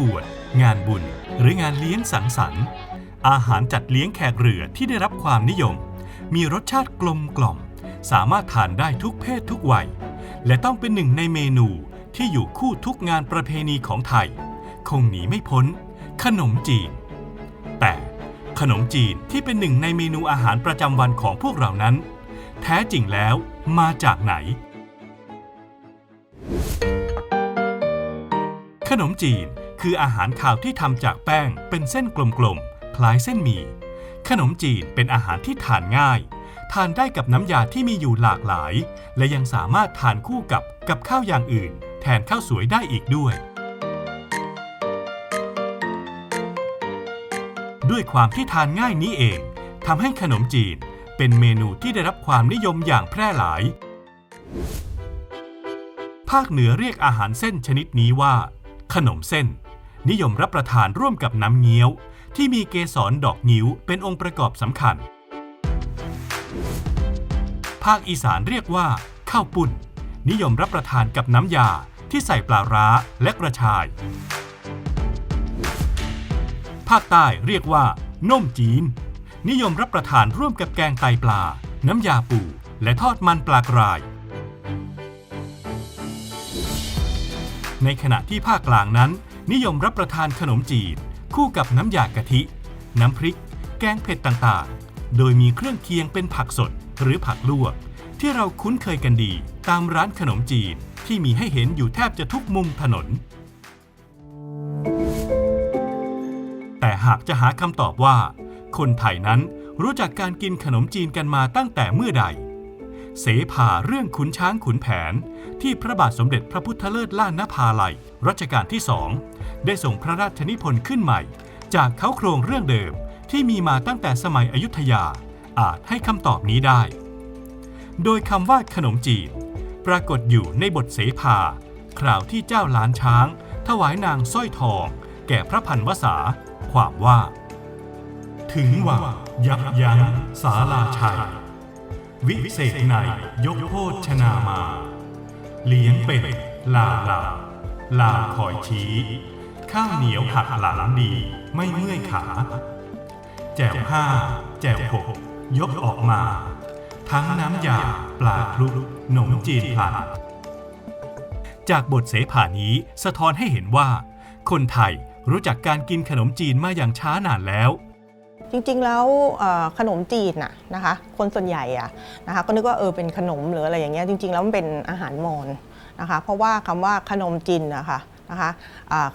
บวช งานบุญ หรืองานเลี้ยงสังสรรค์ อาหารจัดเลี้ยงแขกเรือที่ได้รับความนิยม มีรสชาติกลมกล่อม สามารถทานได้ทุกเพศทุกวัย และต้องเป็นหนึ่งในเมนูที่อยู่คู่ทุกงานประเพณีของไทย คงหนีไม่พ้น ขนมจีน แต่ขนมจีนที่เป็นหนึ่งในเมนูอาหารประจำวันของพวกเรานั้น แท้จริงแล้วมาจากไหน ขนมจีน คืออาหารขาวที่ทำจากแป้งเป็นเส้นกลมๆ คล้ายเส้นหมี่ ขนมจีนเป็นอาหารที่ทานง่าย ทานได้กับน้ำยาที่มีอยู่หลากหลาย และยังสามารถทานคู่กับกับข้าวอย่างอื่น แทนข้าวสวยได้อีกด้วย ด้วยความที่ทานง่ายนี้เองทำให้ขนมจีนเป็นเมนูที่ได้รับความนิยมอย่างแพร่หลาย ภาคเหนือเรียกอาหารเส้นชนิดนี้ว่า ขนมเส้น นิยมรับประทานร่วมกับน้ำเงี้ยว ที่มีเกสรดอกงิ้วเป็นองค์ประกอบสำคัญ ภาคอีสานเรียกว่า ข้าวปุ้นนิยมรับประทานกับน้ำยาที่ใส่ปลาร้าและกระชาย ภาคใต้เรียกว่าน่มจีน นิยมรับประทานร่วมกับแกงไตปลา น้ำยาปูและทอดมันปลากราย ในขณะที่ภาคกลางนั้น นิยมรับประทานขนมจีน คู่กับน้ำยากะทิ น้ำพริก แกงเผ็ดต่างๆ โดยมีเครื่องเคียงเป็นผักสดหรือผักลวก ที่เราคุ้นเคยกันดี ตามร้านขนมจีนที่มีให้เห็นอยู่แทบจะทุกมุมถนน แต่หากจะหาคำตอบว่า คนไทยนั้นรู้จักการกินขนมจีนกันมาตั้งแต่เมื่อใด เสภาเรื่องขุนช้างขุนแผน ที่พระบาทสมเด็จพระพุทธเลิศล่านนภาลัยรัชกาลที่สองได้ส่งพระราชนิพนธ์ขึ้นใหม่ จากเขาโครงเรื่องเดิมที่มีมาตั้งแต่สมัยอยุธยาอาจให้คำตอบนี้ได้ โดยคำว่าขนมจีนปรากฏอยู่ในบทเสภาคราวที่เจ้าล้านช้าง ถวายนางสร้อยทอง แก่พระพันวษา ความว่า ถึงว่ายับยั้งสาลาชัย วิเศษในยกโพชนามา เลี้ยงเป็ดลาลาลาคอยชี้ ข้าวเหนียวหักหลังดีไม่เมื่อยขา แจ่วห้าแจ่วหกยกออกมา ทั้งน้ำยาปลาคลุกหนมจีนผัดจากบทเสภานี้สะท้อนให้เห็นว่า คนไทยรู้จักการกินขนมจีนมาอย่างช้านานแล้ว จริงๆแล้วขนมจีนน่ะนะคะคนส่วนใหญ่อะนะคะก็นึกว่าเออเป็นขนมหรืออะไรอย่างเงี้ยจริงๆแล้วมันเป็นอาหารมอญนะคะเพราะว่าคำว่าขนมจีนนะคะนะคะ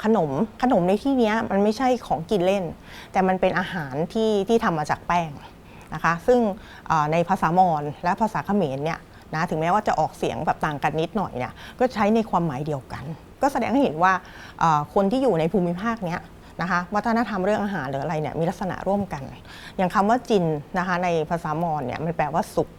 ขนมขนมในที่นี้มันไม่ใช่ของกินเล่น แต่มันเป็นอาหารที่ที่ทำมาจากแป้งนะคะซึ่งในภาษามอญและภาษาเขมรเนี่ยนะถึงแม้ว่าจะออกเสียงแบบต่างกันนิดหน่อยเนี่ยก็ใช้ในความหมายเดียวกัน ก็แสดงให้เห็นว่าคนที่อยู่ในภูมิภาคเนี้ย นะคะวัฒนธรรมเรื่องอาหารหรืออะไรเนี่ยมีลักษณะร่วมกัน อย่างคำว่าจินนะคะในภาษามอญเนี่ยมันแปลว่าสุข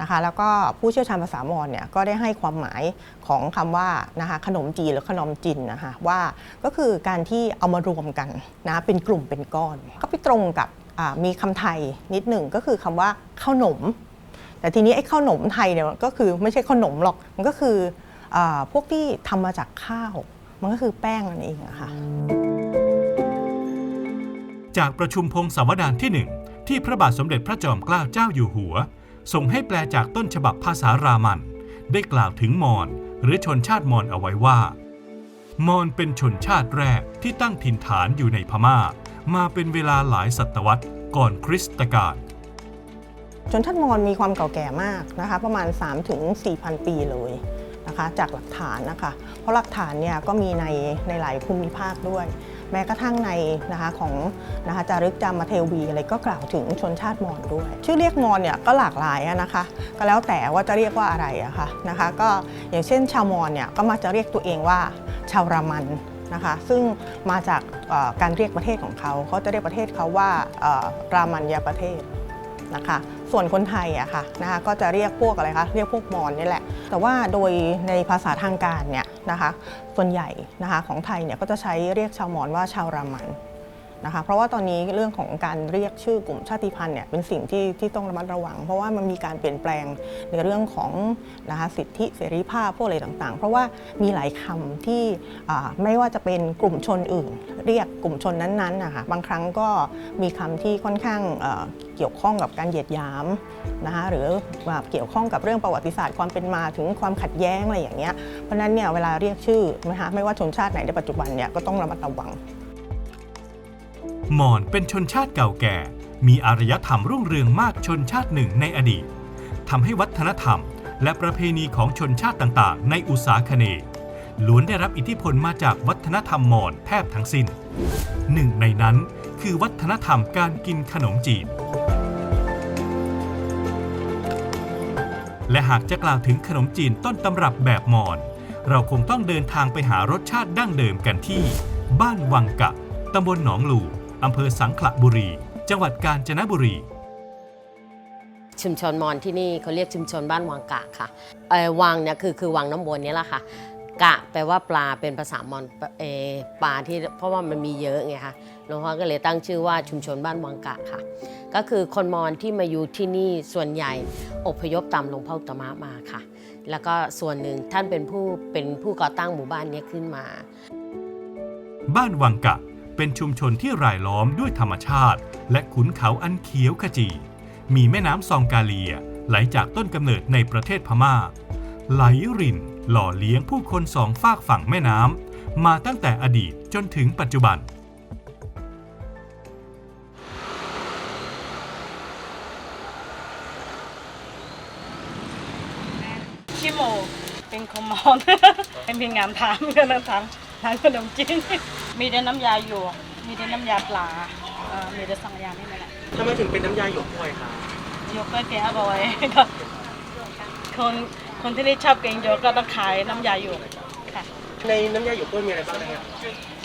นะคะแล้วก็ผู้เชี่ยวชาญภาษามอญเนี่ยก็ได้ให้ความหมายของคำว่านะคะขนมจีนหรือขนมจินนะคะว่าก็คือการที่เอามารวมกันนะเป็นกลุ่มเป็นก้อน ก็ไปตรงกับมีคำไทยนิดหนึ่งก็คือคำว่าข้าวหนม แต่ทีนี้ไอ้ข้าวหนมไทยเนี่ยก็คือไม่ใช่ขนมหรอกมันก็คืออพวกที่ทำมาจากข้าว มันก็คือแป้งนั่นเองอะค่ะ จากประชุมพงศาวดารที่หนึ่งที่พระบาทสมเด็จพระจอมเกล้าเจ้าอยู่หัวส่งให้แปลจากต้นฉบับภาษารามัน ได้กล่าวถึงมอญหรือชนชาติมอญเอาไว้ว่า มอญเป็นชนชาติแรกที่ตั้งถิ่นฐานอยู่ในพม่า มาเป็นเวลาหลายศตวรรษก่อนคริสตกาลชนชาติมอญมีความเก่าแก่มากนะคะ ประมาณ 3-4,000ถึง4,000ปีเลยนะคะ จากหลักฐานนะคะ เพราะหลักฐานเนี่ยก็มีในในหลายภูมิภาคด้วย แม้กระทั่งในนะคะของนะคะจารึกจามเทวีอะไรก็กล่าวถึงชนชาติมอญด้วย ชื่อเรียกมอญเนี่ยก็หลากหลายนะคะ ก็แล้วแต่ว่าจะเรียกว่าอะไรอะค่ะนะคะ ก็อย่างเช่นชาวมอญเนี่ยก็มาจะเรียกตัวเองว่าชาวรามันนะคะซึ่งมาจากการเรียกประเทศของเขาเขาจะเรียกประเทศเขาว่ารามันยาประเทศนะคะ ส่วนคนไทยอะค่ะนะคะก็จะเรียกพวกอะไรคะเรียกพวกมอนนี่แหละ แต่ว่าโดยในภาษาทางการเนี่ยนะคะส่วนใหญ่นะคะของไทยเนี่ยก็จะใช้เรียกชาวมอนว่าชาวรามัน นะคะเพราะว่าตอนนี้เรื่องของการเรียกชื่อกลุ่มชาติพันธุ์เนี่ยเป็นสิ่งที่ที่ต้องระมัดระวัง เพราะว่ามันมีการเปลี่ยนแปลงในเรื่องของนะคะสิทธิเสรีภาพพวกอะไรต่างๆ เพราะว่ามีหลายคำที่ไม่ว่าจะเป็นกลุ่มชนอื่น เรียกกลุ่มชนนั้นๆนะคะบางครั้งก็มีคำที่ค่อนข้างเกี่ยวข้องกับการเหยียดหยามนะคะหรือว่าเกี่ยวข้องกับเรื่องประวัติศาสตร์ความเป็นมาถึงความขัดแย้งอะไรอย่างเงี้ยเพราะฉะนั้นเนี่ยเวลาเรียกชื่อนะคะไม่ว่าชนชาติไหนในปัจจุบันเนี่ยก็ต้องระมัดระวัง มอญเป็นชนชาติเก่าแก่ มีอารยธรรมรุ่งเรืองมากชนชาติหนึ่งในอดีตทำให้วัฒนธรรม และประเพณีของชนชาติต่างๆ ในอุษาคเนย์ล้วนได้รับอิทธิพลมาจากวัฒนธรรมมอญแทบทั้งสิ้น หนึ่งในนั้นคือวัฒนธรรมการกินขนมจีน และหากจะกล่าวถึงขนมจีนต้นตำรับแบบมอญเราคงต้องเดินทางไปหารสชาติดั้งเดิมกันที่ บ้านวังกะตำบลหนองหลู อำเภอสังขละบุรี จังหวัดกาญจนบุรี ชุมชนมอญที่นี่เขาเรียกชุมชนบ้านวังกะค่ะเอ่อวังเนี่ยคือคือวังน้ำวนเนี่ยแหละค่ะ กะแปลว่าปลาเป็นภาษามอญเออปลาที่เพราะว่ามันมีเยอะไงคะหลวงพ่อก็เลยตั้งชื่อว่าชุมชนบ้านวังกะค่ะ ก็คือคนมอญที่มาอยู่ที่นี่ส่วนใหญ่อพยพตามหลวงพ่ออุตมะมาค่ะ แล้วก็ส่วนหนึ่งท่านเป็นผู้เป็นผู้ก่อตั้งหมู่บ้านเนี้ขึ้นมา บ้านวังกะ เป็นชุมชนที่รายล้อมด้วยธรรมชาติ และขุนเขาอันเขียวขจี มีแม่น้ำซองกาเลียไหลจากต้นกำเนิดในประเทศพม่า ไหลรินหล่อเลี้ยงผู้คนสองฝากฝั่งแม่น้ำมาตั้งแต่อดีตจนถึงปัจจุบันชิโมเป็นคนมมอนเป็นเพียงงานทำก็นั่งทำทานขนมจีน มีแต่น้ำยาหยวกมีแต่น้ำยาปลาเอ่อมีแต่สองอย่างนี่แหละทำไมถึงเป็นน้ำยาหยวกกล้วยครับหยวกก็เตี๋ยวอร่อย ก็คนคนที่นี่ชอบกินหยวกก็ต้องขายน้ำยาหยวกค่ะ ในน้ำยาหยวกกล้วยมีอะไรบ้างนะครับ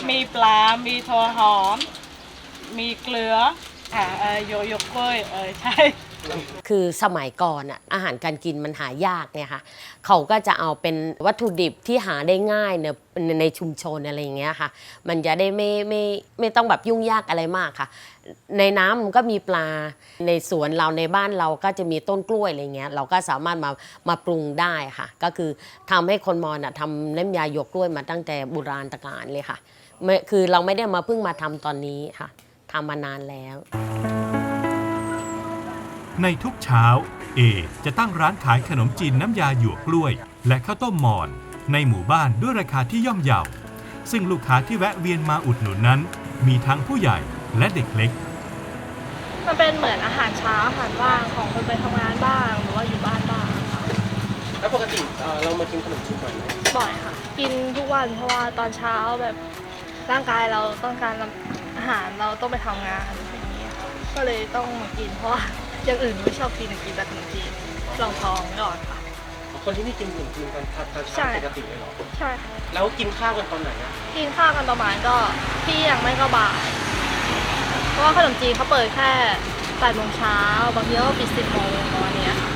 มีปลา มีถั่วหอม มีเกลือค่ะเอ่อหยวกหยวกกล้วยเออใช่ คือสมัยก่อนอะอาหารการกินมันหายากเนี่ยค่ะเขาก็จะเอาเป็นวัตถุดิบที่หาได้ง่ายในในชุมชนอะไรอย่างเงี้ยค่ะ มันจะได้ไม่ไม่ไม่ต้องแบบยุ่งยากอะไรมากค่ะ ในน้ำมันก็มีปลาในสวนเราในบ้านเราก็จะมีต้นกล้วยอะไรเงี้ยเราก็สามารถมามาปรุงได้ค่ะ ก็คือทำให้คนมอญอะทำน้ำยาหยกกล้วยมาตั้งแต่โบราณตะกาลเลยค่ะคือเราไม่ได้มาเพิ่งมาทำตอนนี้ค่ะทำมานานแล้ว ในทุกเช้า เอ จะตั้งร้านขายขนมจีนน้ำยาหยวกกล้วย และข้าวต้มมอน ในหมู่บ้านด้วยราคาที่ย่อมเยาซึ่งลูกค้าที่แวะเวียนมาอุดหนุนนั้น มีทั้งผู้ใหญ่และเด็กเล็ก มันเป็นเหมือนอาหารเช้าอาหารว่างของคนไปทำงานบ้าง หรือว่าอยู่บ้านบ้างค่ะแล้วปกติเอ่อเรามากินขนมจีนบ่อยไหมบ่อยค่ะ กินทุกวันเพราะว่าตอนเช้าแบบร่างกายเราต้องการอาหารเราต้องไปทำงานอย่างนี้ค่ะก็เลยต้องมากินเพราะว่า อย่างอื่นไม่ชอบกินกินแต่ขนมจีนลองท้องก่อนค่ะ คนที่นี่กินขนมจีนกันทานตอนใช่เช้าปกติเลยเหรอ ใช่ค่ะแล้วกินข้าวกันตอนไหนอะกินข้าวกันประมาณก็เที่ยงไม่ก็บ่ายเพราะว่าขนมจีนเขาเปิดแค่แปดโมงเช้าบางทีก็ปิดสิบโมงประมาณเนี้ยค่ะ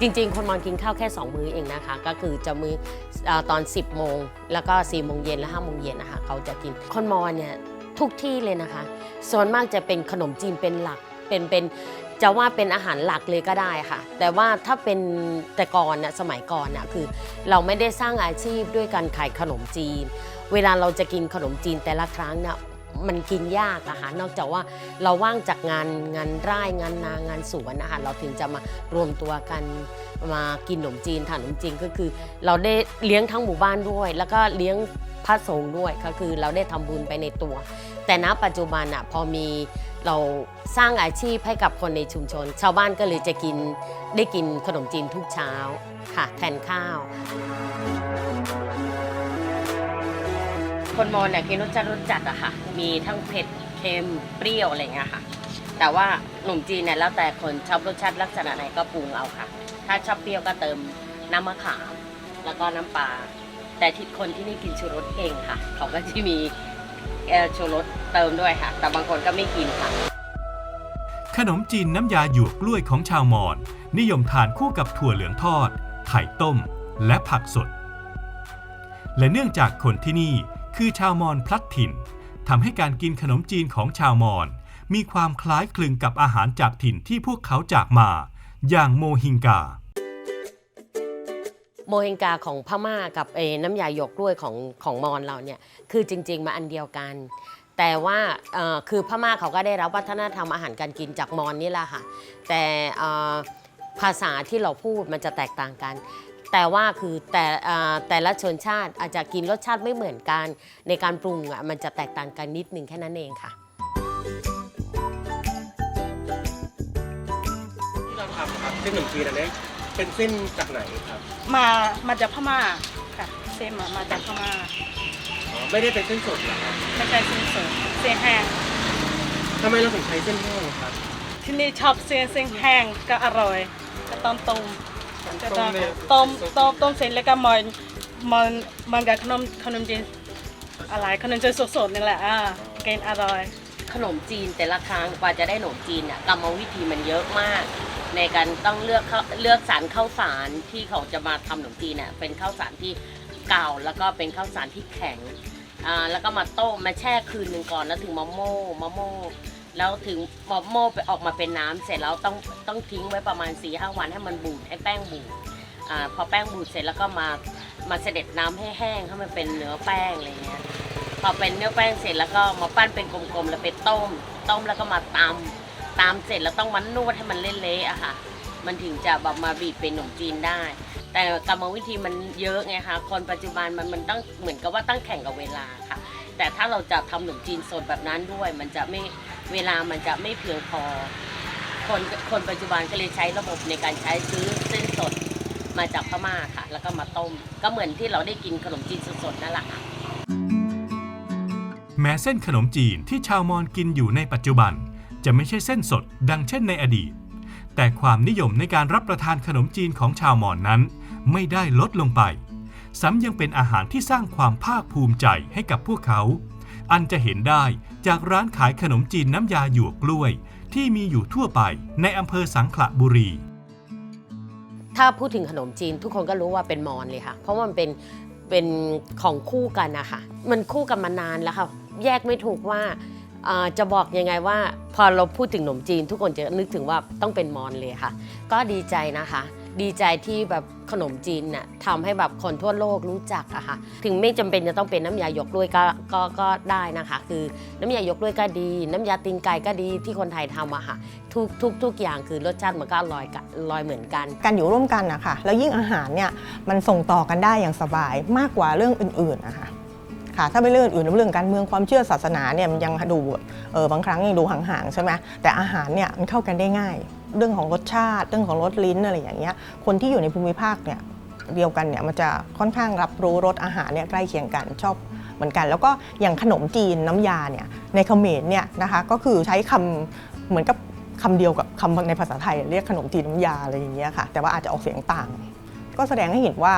จริงๆ คนมอญกินข้าวแค่ 2 มื้อเองนะคะ ก็คือจะมื้อเออตอน 10 โมง แล้วก็ 4 โมงเย็น และ5โมงเย็นนะคะเขาจะกิน คนมอญเนี่ยทุกที่เลยนะคะ ส่วนมากจะเป็นขนมจีนเป็นหลัก เป็นเป็นจะว่าเป็นอาหารหลักเลยก็ได้ค่ะ แต่ว่าถ้าเป็นแต่ก่อนน่ะสมัยก่อนน่ะคือ เราไม่ได้สร้างอาชีพด้วยการขายขนมจีน เวลาเราจะกินขนมจีนแต่ละครั้งน่ะมันกินยากอะค่ะนอกจากว่าเราว่างจากงานงานไร่งานนางานสวนนะคะเราถึงจะมารวมตัวกันมากินขนมจีนทานขนมจีนก็คือ เราได้เลี้ยงทั้งหมู่บ้านด้วย แล้วก็เลี้ยงพระสงฆ์ด้วยก็คือเราได้ทำบุญไปในตัว แต่ณปัจจุบันอะพอมี เราสร้างอาชีพให้กับคนในชุมชน ชาวบ้านก็เลยจะกินได้กินขนมจีนทุกเช้าค่ะแทนข้าว คนมอญเนี่ยกินรสจัดรสจัดอะค่ะ มีทั้งเผ็ดเค็มเปรี้ยวอะไรเงี้ยค่ะ แต่ว่าขนมจีนเนี่ยแล้วแต่คนชอบรสชาติลักษณะไหนก็ปรุงเอาค่ะ ถ้าชอบเปรี้ยวก็เติมน้ำมะขาม แล้วก็น้ำปลาแต่ที่คนที่นี่กินชูรสเก่งค่ะ เขาก็จะมี เอ่อชูรสเติมด้วยค่ะ แต่บางคนก็ไม่กินค่ะ ขนมจีนน้ำยาหยวกกล้วยของชาวมอญนิยมทานคู่กับถั่วเหลืองทอด ไข่ต้ม และผักสด และเนื่องจากคนที่นี่คือชาวมอญพลัดถิ่นทำให้การกินขนมจีนของชาวมอญมีความคล้ายคลึงกับอาหารจากถิ่นที่พวกเขาจากมา อย่างโมฮิงกา โมเฮงกาของพม่ากับเออน้ำยาหยกกล้วยของของมอญเราเนี่ยคือจริง ๆ มาอันเดียวกัน แต่ว่าเอ่อคือพม่าเขาก็ได้รับวัฒนธรรมอาหารการกินจากมอญนี่แหละค่ะแต่เอ่อภาษาที่เราพูดมันจะแตกต่างกัน แต่ว่าคือแต่เอ่อแต่ละชนชาติอาจจะกินรสชาติไม่เหมือนกัน ในการปรุงอะมันจะแตกต่างกันนิดนึงแค่นั้นเองค่ะ ที่เราทำครับเส้นขนมจีนอันนี้เป็นเส้นจากไหนครับ มามาจากพม่าค่ะเส้นมามาจากพม่าอ๋อไม่ได้เป็นเส้นสดเหรอครับไม่ใช่เส้นสดเส้นแห้งทำไมเราถึงใช้เส้นแห้งครับที่นี่ชอบเส้นเส้นแห้งก็อร่อยก็ต้มต้มต้ก็มต้องเนี่ยต้มต้มต้มเสร็จแล้วก็มันมันมันกับขนมขนมจีนอะไรขนมจีนสดๆนี่แหละอ่ากินอร่อยขนมจีนแต่ละครั้งกว่าจะได้ขนมจีนน่ะกรรมวิธีมันเยอะมาก ในการต้องเลือกข้าวเลือกสารข้าวสารที่เขาจะมาทำขนมจีนน่ะเป็นข้าวสารที่เก่าแล้วก็เป็นข้าวสารที่แข็งอ่าแล้วก็มาต้มมาแช่คืนหนึ่งก่อนแล้วถึงมาโม่มาโม่แล้วถึงมาโม่ไปออกมาเป็นน้ำเสร็จแล้วต้องต้องทิ้งไว้ประมาณ4ีหวันให้มันบูดให้แป้งบูดอ่าพอแป้งบูดเสร็จแล้วก็มามาเสด็จน้ำให้แห้งให้มันเป็นเนื้อแป้งอะไรเงี้ยพอเป็นเนื้อแป้งเสร็จแล้วก็มาปั้นเป็นกลมๆแล้วไปต้ม ต้มแล้วก็มาตำ ตำเสร็จแล้วต้องมันนวดให้มันเละๆอะค่ะ มันถึงจะแบบมาบีบเป็นขนมจีนได้ แต่กรรมวิธีมันเยอะไงคะคนปัจจุบันมันมันต้องเหมือนกับว่าตั้งแข่งกับเวลาค่ะ แต่ถ้าเราจะทำขนมจีนสดแบบนั้นด้วย มันจะไม่เวลามันจะไม่เพียงพอ คนคนปัจจุบันก็เลยใช้ระบบในการใช้ซื้อเส้นสดมาจากพม่าค่ะ แล้วก็มาต้ม ก็เหมือนที่เราได้กินขนมจีนสดๆนั่นแหละค่ะ แม้เส้นขนมจีนที่ชาวมอญกินอยู่ในปัจจุบัน จะไม่ใช่เส้นสดดังเช่นในอดีต แต่ความนิยมในการรับประทานขนมจีนของชาวมอญนั้น ไม่ได้ลดลงไป ซ้ำยังเป็นอาหารที่สร้างความภาคภูมิใจให้กับพวกเขา อันจะเห็นได้จากร้านขายขนมจีนน้ำยาหยวกกล้วย ที่มีอยู่ทั่วไปในอำเภอสังขละบุรีถ้าพูดถึงขนมจีนทุกคนก็รู้ว่าเป็นมอญเลยค่ะ เพราะมันเป็นเป็นของคู่กันนะคะมันคู่กันมานานแล้วค่ะ แยกไม่ถูกว่า จะบอกยังไงว่าพอเราพูดถึงขนมจีน ทุกคนจะนึกถึงว่าต้องเป็นมอญเลยค่ะ ก็ดีใจนะคะ ดีใจที่แบบขนมจีนน่ะทำให้แบบคนทั่วโลกรู้จักอะค่ะ ถึงไม่จำเป็นจะต้องเป็นน้ำยายกด้วยก็ก็ก็ได้นะคะ คือน้ำยายกด้วยก็ดี น้ำยาตีนไก่ก็ดีที่คนไทยทำอะค่ะทุกทุกทุกอย่างคือรสชาติมันก็อร่อยกันอร่อยเหมือนกัน การอยู่ร่วมกันนะคะแล้วยิ่งอาหารเนี่ยมันส่งต่อกันได้อย่างสบายมากกว่าเรื่องอื่นๆนะคะ ค่ะถ้าเป็นเรื่องอื่นเรื่องการเมืองความเชื่อศาสนาเนี่ยมันยังดูเออบางครั้งยังดูห่างๆใช่ไหมแต่อาหารเนี่ยมันเข้ากันได้ง่าย เรื่องของรสชาติ เรื่องของรสลิ้นอะไรอย่างเงี้ยคนที่อยู่ในภูมิภาคเนี่ยเดียวกันเนี่ยมันจะค่อนข้างรับรู้รสอาหารเนี่ยใกล้เคียงกันชอบเหมือนกัน แล้วก็อย่างขนมจีนน้ำยาเนี่ยในเขมรเนี่ยนะคะก็คือใช้คำเหมือนกับคำเดียวกับคำในภาษาไทย เรียกขนมจีนน้ำยาอะไรอย่างเงี้ยค่ะแต่ว่าอาจจะออกเสียงต่าง ก็แสดงให้เห็นว่า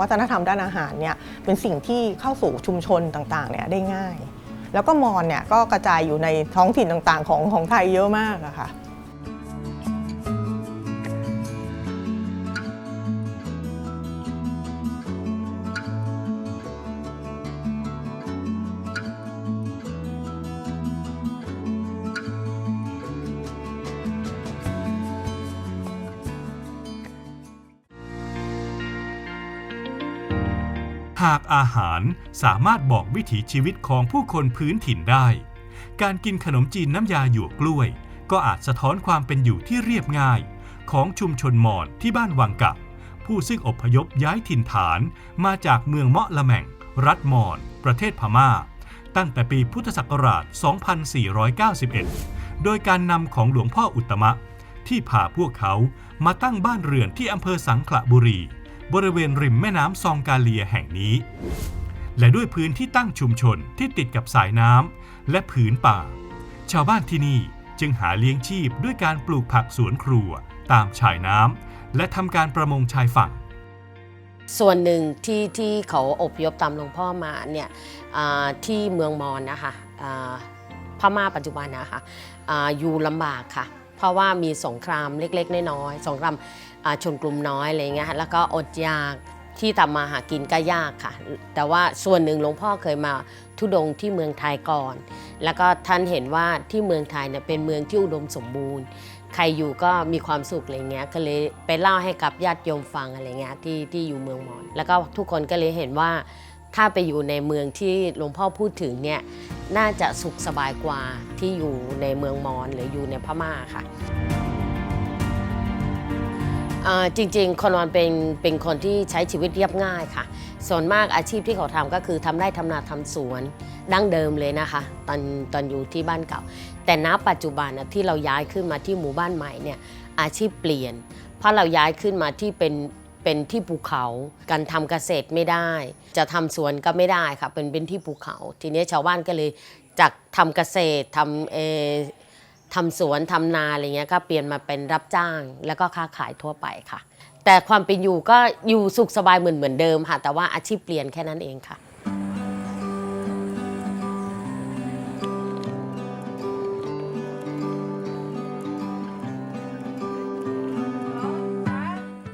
วัฒนธรรมด้านอาหารเนี่ยเป็นสิ่งที่เข้าสู่ชุมชนต่างๆเนี่ยได้ง่าย แล้วก็มอญเนี่ยก็กระจายอยู่ในท้องถิ่นต่างๆ ของของไทยเยอะมากอะค่ะากอาหารสามารถบอกวิถีชีวิตของผู้คนพื้นถิ่นได้ การกินขนมจีนน้ำยาหยวกกล้วย ก็อาจสะท้อนความเป็นอยู่ที่เรียบง่าย ของชุมชนมอญที่บ้านวังกะ ผู้ซึ่งอพยพย้ายถิ่นฐานมาจากเมืองเมาะละแม่ง รัฐมอญประเทศพม่า ตั้งแต่ปีพุทธศักราช 2491 โดยการนำของหลวงพ่ออุตมะ ที่พาพวกเขามาตั้งบ้านเรือนที่อำเภอสังขละบุรี บริเวณริมแม่น้ำซองกาเลียแห่งนี้ และด้วยพื้นที่ตั้งชุมชนที่ติดกับสายน้ำและผืนป่า ชาวบ้านที่นี่จึงหาเลี้ยงชีพด้วยการปลูกผักสวนครัวตามชายน้ำและทำการประมงชายฝั่ง ส่วนหนึ่งที่ที่เขาอพยพตามหลวงพ่อมาเนี่ยที่เมืองมอญนะคะพม่าปัจจุบันนะคะออยู่ลำบากค่ะ เพราะว่ามีสงครามเล็ก ๆ น้อยๆสงคราม ชนกลุ่มน้อยอะไรเงี้ยค่ะแล้วก็อดอยากที่ทำมาหากินก็ยากค่ะ แต่ว่าส่วนหนึ่งหลวงพ่อเคยมาทุดงที่เมืองไทยก่อน แล้วก็ท่านเห็นว่าที่เมืองไทยเนี่ยเป็นเมืองที่อุดมสมบูรณ์ ใครอยู่ก็มีความสุขอะไรเงี้ย ก็เลยไปเล่าให้กับญาติโยมฟังอะไรเงี้ยที่ที่อยู่เมืองมอญแล้วก็ทุกคนก็เลยเห็นว่าถ้าไปอยู่ในเมืองที่หลวงพ่อพูดถึงเนี่ยน่าจะสุขสบายกว่าที่อยู่ในเมืองมอญหรืออยู่ในพม่าค่ะ จริงๆ คนมอญเป็นเป็นคนที่ใช้ชีวิตเรียบง่ายค่ะ ส่วนมากอาชีพที่เขาทำก็คือทำไร่ทำนาทำสวนดั้งเดิมเลยนะคะ ตอนตอนอยู่ที่บ้านเก่า แต่ณปัจจุบันนะที่เราย้ายขึ้นมาที่หมู่บ้านใหม่เนี่ยอาชีพเปลี่ยน เพราะเราย้ายขึ้นมาที่เป็นเป็นที่ภูเขา การทำเกษตรไม่ได้ จะทำสวนก็ไม่ได้ค่ะเป็นเป็นที่ภูเขา ทีนี้ชาวบ้านก็เลยจากทำเกษตรทำเอ ทำสวนทำนาอะไรเงี้ยก็เปลี่ยนมาเป็นรับจ้าง แล้วก็ค้าขายทั่วไปค่ะ แต่ความเป็นอยู่ก็อยู่สุขสบายเหมือนเหมือนเดิมค่ะ แต่ว่าอาชีพเปลี่ยนแค่นั้นเองค่ะ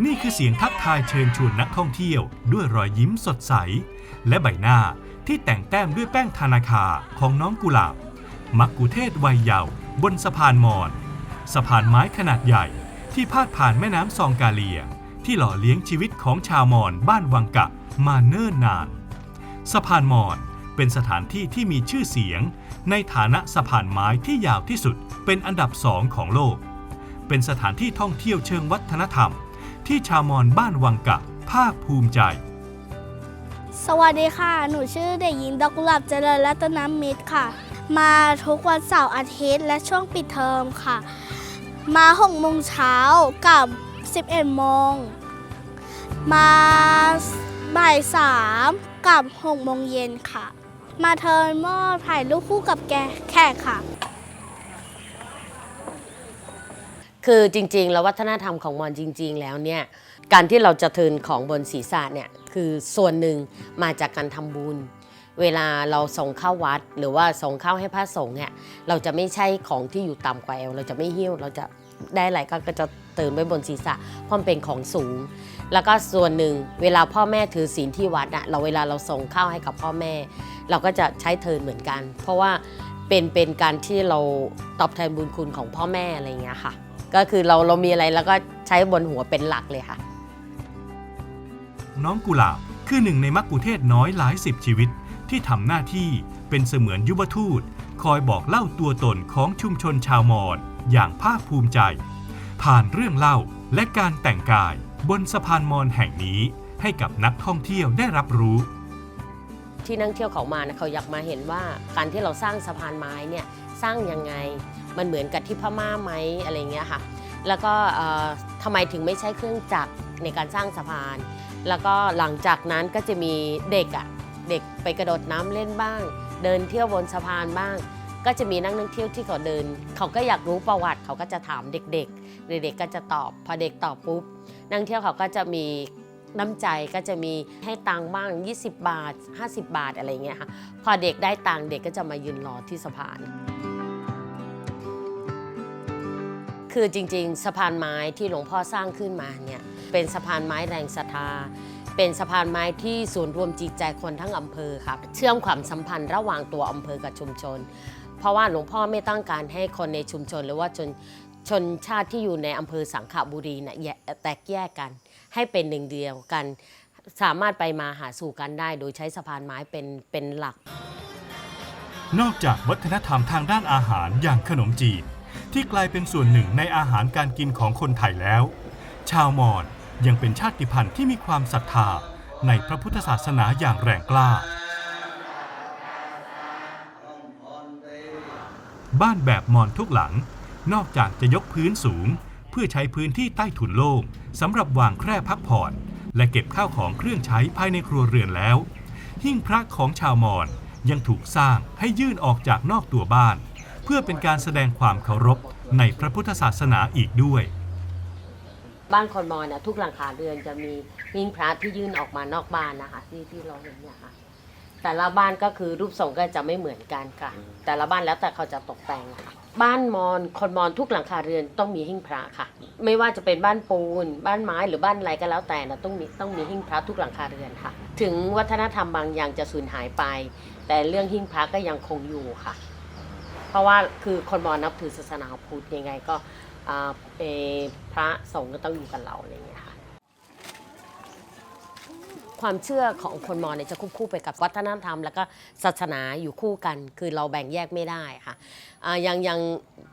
นี่คือเสียงทักทายเชิญชวนนักท่องเที่ยว ด้วยรอยยิ้มสดใส และใบหน้าที่แต่งแต้มด้วยแป้งธนาคาของน้องกุหลาบ มักกุเทศวัยเยาว์ บนสะพานมอญสะพานไม้ขนาดใหญ่ที่พาดผ่านแม่น้ำซองกาเลีย ที่หล่อเลี้ยงชีวิตของชาวมอญบ้านวังกะมาเนิ่นนาน สะพานมอญเป็นสถานที่ที่มีชื่อเสียง ในฐานะสะพานไม้ที่ยาวที่สุดเป็นอันดับสองของโลก เป็นสถานที่ท่องเที่ยวเชิงวัฒนธรรม ที่ชาวมอญบ้านวังกะภาคภูมิใจ สวัสดีค่ะ หนูชื่อเด็กหญิงดอกกุหลาบเจริญรัตนมิตรค่ะ มาทุกวันเสาร์อาทิตย์และช่วงปิดเทอมค่ะ มา6โมงเช้ากับ 11โมง มาบ่ายสามกับ6โมงเย็นค่ะ มาเทิร์นหม้อถ่ายรูปคู่กับแกแขกค่ะ คือจริงๆ แล้ววัฒนธรรมของมอญจริง ๆ แล้วเนี่ย การที่เราจะเทินของบนศีรษะเนี่ย คือส่วนหนึ่งมาจากการทำบุญ เวลาเราส่งเข้าวัด หรือว่าส่งเข้าให้พระสงฆ์เนี่ยเราจะไม่ใช่ของที่อยู่ต่ำกว่าเอวเราจะไม่หิ้วเราจะได้อะไรก็จะเติมไว้บนศีรษะเพราะมันเป็นของสูง แล้วก็ส่วนหนึ่งเวลาพ่อแม่ถือศีลที่วัดอะเราเวลาเราส่งข้าวให้กับพ่อแม่ เราก็จะใช้เทินเหมือนกัน เพราะว่าเป็นเป็นการที่เราตอบแทนบุญคุณของพ่อแม่อะไรอย่างเงี้ยค่ะ ก็คือเราเรามีอะไรแล้วก็ใช้บนหัวเป็นหลักเลยค่ะ น้องกุหลาบคือหนึ่งในมักกุเทศน้อยหลายสิบชีวิต ที่ทำหน้าที่เป็นเสมือนยุวทูต คอยบอกเล่าตัวตนของชุมชนชาวมอญอย่างภาคภูมิใจ ผ่านเรื่องเล่าและการแต่งกายบนสะพานมอญแห่งนี้ให้กับนักท่องเที่ยวได้รับรู้ที่นักเที่ยวเขามานะเขาอยากมาเห็นว่าการที่เราสร้างสะพานไม้เนี่ยสร้างยังไงมันเหมือนกับที่พม่าไหมอะไรเงี้ยค่ะ แล้วก็เอ่อทำไมถึงไม่ใช้เครื่องจักรในการสร้างสะพาน แล้วก็หลังจากนั้นก็จะมีเด็กอะ่ะ ด็กไปกระโดดน้ำเล่นบ้าง เดินเที่ยวบนสะพานบ้าง ก็จะมีนักท่องเที่ยวที่เขาเดิน เขาก็อยากรู้ประวัติเขาก็จะถามเด็กๆเด็กๆก็จะตอบ พอเด็กตอบปุ๊บนักท่องเที่ยวเขาก็จะมีน้ำใจก็จะมีให้ตังบ้าง 20 บาท 50 บาทอะไรเงี้ยค่ะพอเด็กได้ตังเด็กก็จะมายืนรอที่สะพาน คือจริงๆ สะพานไม้ที่หลวงพ่อสร้างขึ้นมาเนี่ยเป็นสะพานไม้แรงศรัทธา เป็นสะพานไม้ที่ศูนย์รวมจิตใจคนทั้งอำเภอครับเชื่อมความสัมพันธ์ระหว่างตัวอำเภอกับชุมชน เพราะว่าหลวงพ่อไม่ต้องการให้คนในชุมชน หรือว่าชนชนชาติที่อยู่ในอำเภอสังขบุรีนี่ยแยกแตกแยกกัน ให้เป็นหนึ่งเดียวกัน สามารถไปมาหาสู่กันได้ โดยใช้สะพานไม้เป็นเป็นหลัก นอกจากวัฒนธรรมทางด้านอาหารอย่างขนมจีนที่กลายเป็นส่วนหนึ่งในอาหารการกินของคนไทยแล้ว ชาวมอญ ยังเป็นชาติพันธุ์ที่มีความศรัทธาในพระพุทธศาสนาอย่างแรงกล้า บ้านแบบมอญทุกหลัง นอกจากจะยกพื้นสูง เพื่อใช้พื้นที่ใต้ถุนโล่งสำหรับวางแคร่พักผ่อน และเก็บข้าวของเครื่องใช้ภายในครัวเรือนแล้ว หิ้งพระของชาวมอญยังถูกสร้างให้ยื่นออกจากนอกตัวบ้าน เพื่อเป็นการแสดงความเคารพในพระพุทธศาสนาอีกด้วย บ้านคนมอญนะทุกหลังคาเรือนจะมีหิ้งพระที่ยื่นออกมานอกบ้านนะคะ ที่ที่เราเห็นเนี่ยค่ะ แต่ละบ้านก็คือรูปทรงก็จะไม่เหมือนกันค่ะ แต่ละบ้านแล้วแต่เขาจะตกแต่งค่ะ บ้านมอญคนมอญทุกหลังคาเรือนต้องมีหิ้งพระค่ะ ไม่ว่าจะเป็นบ้านปูน บ้านไม้หรือบ้านอะไรก็แล้วแต่นะต้องมีต้องมีหิ้งพระทุกหลังคาเรือนค่ะ ถึงวัฒนธรรมบางอย่างจะสูญหายไป แต่เรื่องหิ้งพระก็ยังคงอยู่ค่ะ เพราะว่าคือคนมอญนับถือศาสนาพุทธยังไงก็อ่าเอ่อ พระสงฆ์ก็ต้องอยู่กับเราอะไรอย่างเงี้ยค่ะความเชื่อของคนมอญเนี่ยจะควบคู่ไปกับวัฒนธรรม แล้วก็ศาสนาอยู่คู่กัน คือเราแบ่งแยกไม่ได้ค่ะอ่ายังยัง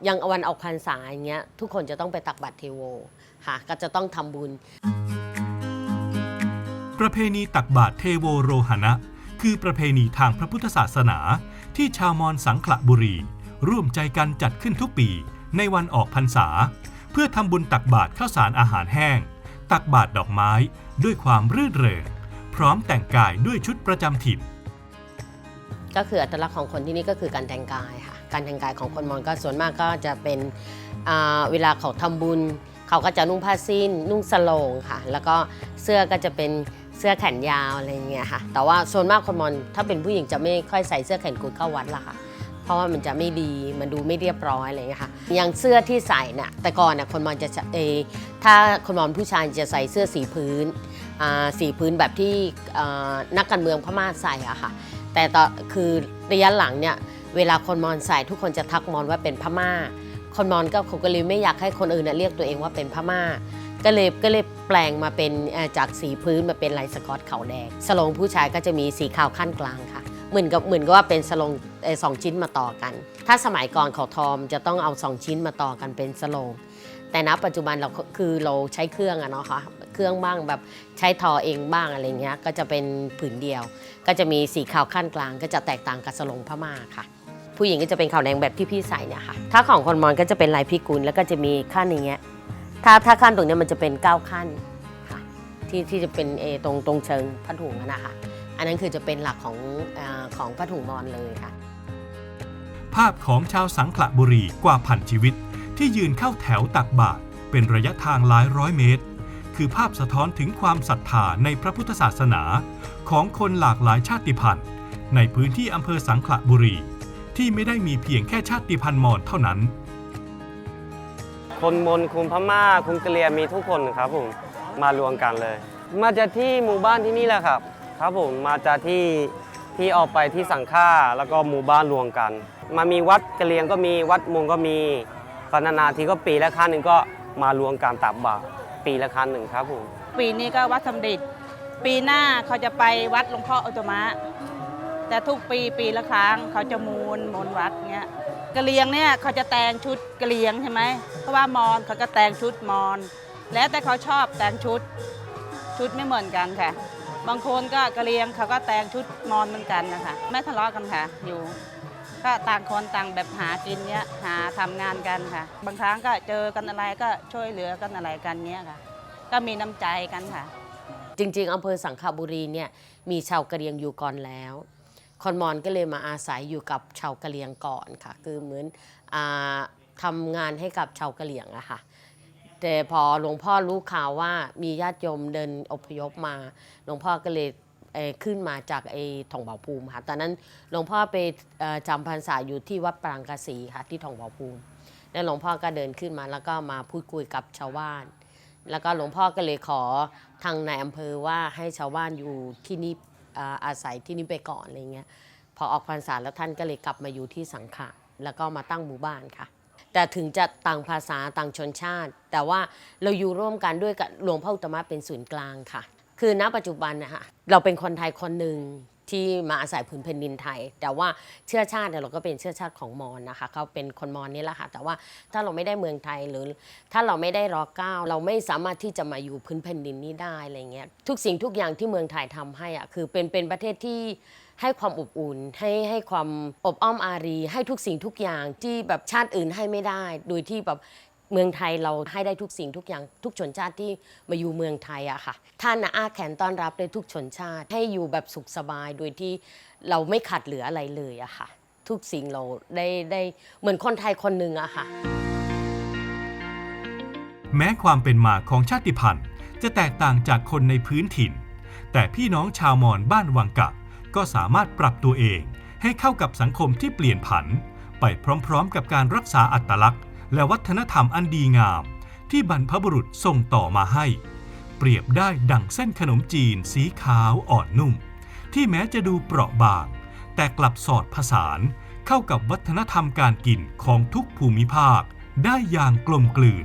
ยังวันออกพรรษาอย่างเงี้ยทุกคนจะต้องไปตักบาตรเทโวค่ะก็จะต้องทำบุญ ประเพณีตักบาตรเทโวโรหณะ คือประเพณีทางพระพุทธศาสนา ที่ชาวมอญสังขละบุรี ร่วมใจกันจัดขึ้นทุกปี ในวันออกพรรษา เพื่อทำบุญตักบาตรข้าวสารอาหารแห้ง ตักบาตรดอกไม้ด้วยความรื่นเริงพร้อมแต่งกายด้วยชุดประจำถิ่นก็คืออัตลักษณ์ของคนที่นี่ก็คือการแต่งกายค่ะ การแต่งกายของคนมอญก็ส่วนมากก็จะเป็นเวลาเขาทำบุญ เขาก็จะนุ่งผ้าสิ้น นุ่งสโลงค่ะ แล้วก็เสื้อก็จะเป็นเสื้อแขนยาวอะไรเงี้ยค่ะ แต่ว่าส่วนมากคนมอญถ้าเป็นผู้หญิงจะไม่ค่อยใส่เสื้อแขนกุดเข้าวัดละค่ะ เพราะว่ามันจะไม่ดีมันดูไม่เรียบร้อยอะไรอย่างเงี้ยค่ะอย่างเสื้อที่ใส่น่ะแต่ก่อนน่ะคนมอญจะเอถ้าคนมอญผู้ชายจะใส่เสื้อสีพื้นอ่าสีพื้นแบบที่อ่านักการเมืองพม่าใส่อะค่ะแต่ต่อคือระยะหลังเนี่ยเวลาคนมอญใส่ทุกคนจะทักมอญว่าเป็นพม่า คนมอญก็เขาก็เลยไม่อยากให้คนอื่นนะเรียกตัวเองว่าเป็นพม่า ก็เลยก็เลยแปลงมาเป็นจากสีพื้นมาเป็นลายสกอตขาวแดงสโลงผู้ชายก็จะมีสีขาวขั้นกลางค่ะ เหมือนกับเหมือนกับว่าเป็นสโลง สองชิ้นมาต่อกัน ถ้าสมัยก่อนเขาทอมจะต้องเอาสองชิ้นมาต่อกันเป็นสโลงแต่ณปัจจุบันเราคือเราใช้เครื่องอะเนาะค่ะเครื่องบ้างแบบใช้ทอเองบ้างอะไรเงี้ยก็จะเป็นผืนเดียว ก็จะมีสีขาวขั้นกลาง ก็จะแตกต่างกับสโลงพม่าค่ะ ผู้หญิงก็จะเป็นขาวแดงแบบที่พี่ใส่เนี่ยค่ะถ้าของคนมอญก็จะเป็นลายพิกุลแล้วก็จะมีขั้นอย่างเงี้ยถ้าถ้าขั้นตรงเนี้ยมันจะเป็น9ขั้นค่ะที่ที่จะเป็นเอตรงตรงเชิงผ้าถุงนะคะ อันนั้นคือจะเป็นหลักของอของผ้าถุงมอญเลยค่ะ ภาพของชาวสังขละบุรีกว่าพันชีวิต ที่ยืนเข้าแถวตักบาตรเป็นระยะทางหลายร้อยเมตร คือภาพสะท้อนถึงความศรัทธาในพระพุทธศาสนา ของคนหลากหลายชาติพันธุ์ ในพื้นที่อำเภอสังขละบุรี ที่ไม่ได้มีเพียงแค่ชาติพันธุ์มอญเท่านั้น คนมนคุมพม่าคุมกะเหรียงมีทุกคนครับผมมารวมกันเลย มาจากที่หมู่บ้านที่นี่แหละครับ ครับผมมาจากที่ ที่ออกไปที่สังฆาแล้วก็หมู่บ้านรวมกัน มามีวัดกะเหรียงก็มีวัดมงก็มีก็นานๆทีก็ปีละครั้งหนึ่งก็มารวมกันตักบาตรปีละครั้งหนึ่งครับผมปีนี้ก็วัดสำเร็จปีหน้าเขาจะไปวัดหลวงพ่ออุตมะ แต่ทุกปีปีละครั้งเขาจะมูลมนวัดเงี้ยกะเหรียงเนี่ยเขาจะแต่งชุดกะเหรียงใช่ไหมเพราะว่ามอนเขาก็แต่งชุดมอน แล้วแต่เขาชอบแต่งชุดชุดไม่เหมือนกันค่ะ บางคนก็กะเหรียงเขาก็แต่งชุดมอนเหมือนกันนะคะไม่ทะเลาะกันค่ะ อยู่ ก็ต่างคนต่างแบบหากินเนี้ยหาทำงานกันค่ะ บางครั้งก็เจอกันอะไรก็ช่วยเหลือกันอะไรกันเนี้ยค่ะ ก็มีน้ำใจกันค่ะ จริง ๆอำเภอสังขบุรีเนี่ยมีชาวกะเหรียงอยู่ก่อนแล้วคนมอญก็เลยมาอาศัยอยู่กับชาวกะเหรียงก่อนค่ะ คือเหมือนอทำงานให้กับชาวกะเหรียงอะค่ะ แต่พอหลวงพ่อรู้ข่าวว่ามีญาติโยมเดินอพยพมา หลวงพ่อก็เลยเขึ้นมาจากไอ้ทองเบาภูมิค่ะตอนนั้นหลวงพ่อไปจำพรรษาอยู่ที่วัดปรางกสีค่ะที่ทองเบาภูมิ แล้วหลวงพ่อก็เดินขึ้นมาแล้วก็มาพูดคุยกับชาวบ้าน แล้วก็หลวงพ่อก็เลยขอทางในายอำเภอว่าให้ชาวบ้านอยู่ที่นี่อาศัยที่นี่ไปก่อนอะไรเงี้ย พอออกพรรษาแล้วท่านก็เลยกลับมาอยู่ที่สังขะแล้วก็มาตั้งหมู่บ้านค่ะ แต่ถึงจะต่างภาษาต่างชนชาติ แต่ว่าเราอยู่ร่วมกันด้วยกับหลวงพ่ออุตมะเป็นศูนย์กลางค่ะ คือณปัจจุบันนะคะเราเป็นคนไทยคนหนึ่ง ที่มาอาศัยผืนแผ่นดินไทย แต่ว่าเชื้อชาติเนี่ยเราก็เป็นเชื้อชาติของมอญนะคะเขาเป็นคนมอญนี่แหละค่ะแต่ว่าถ้าเราไม่ได้เมืองไทยหรือถ้าเราไม่ได้รอเก้าเราไม่สามารถที่จะมาอยู่พื้นแผ่นดินนี้ได้อะไรเงี้ยทุกสิ่งทุกอย่างที่เมืองไทยทำให้อะคือเป็นเป็นประเทศที่ให้ความอบอุ่นให้ให้ความอบอ้อมอารี ให้ทุกสิ่งทุกอย่างที่แบบชาติอื่นให้ไม่ได้ โดยที่แบบ เมืองไทยเราให้ได้ทุกสิ่งทุกอย่างทุกชนชาติที่มาอยู่เมืองไทยอะค่ะ ท่านอาแขนต้อนรับในทุกชนชาติ ให้อยู่แบบสุขสบายโดยที่เราไม่ขาดเหลืออะไรเลยอะค่ะ ทุกสิ่งเราได้ได้เหมือนคนไทยคนหนึ่งอะค่ะ แม้ความเป็นมาของชาติพันธุ์จะแตกต่างจากคนในพื้นถิ่น แต่พี่น้องชาวมอญบ้านวังกะ ก็สามารถปรับตัวเอง ให้เข้ากับสังคมที่เปลี่ยนผัน ไปพร้อมๆ กับการรักษาอัตลักษณ์ และวัฒนธรรมอันดีงาม ที่บรรพบุรุษส่งต่อมาให้ เปรียบได้ดั่งเส้นขนมจีนสีขาวอ่อนนุ่ม ที่แม้จะดูเปราะบาง แต่กลับสอดผสานเข้ากับวัฒนธรรมการกินของทุกภูมิภาคได้อย่างกลมกลืน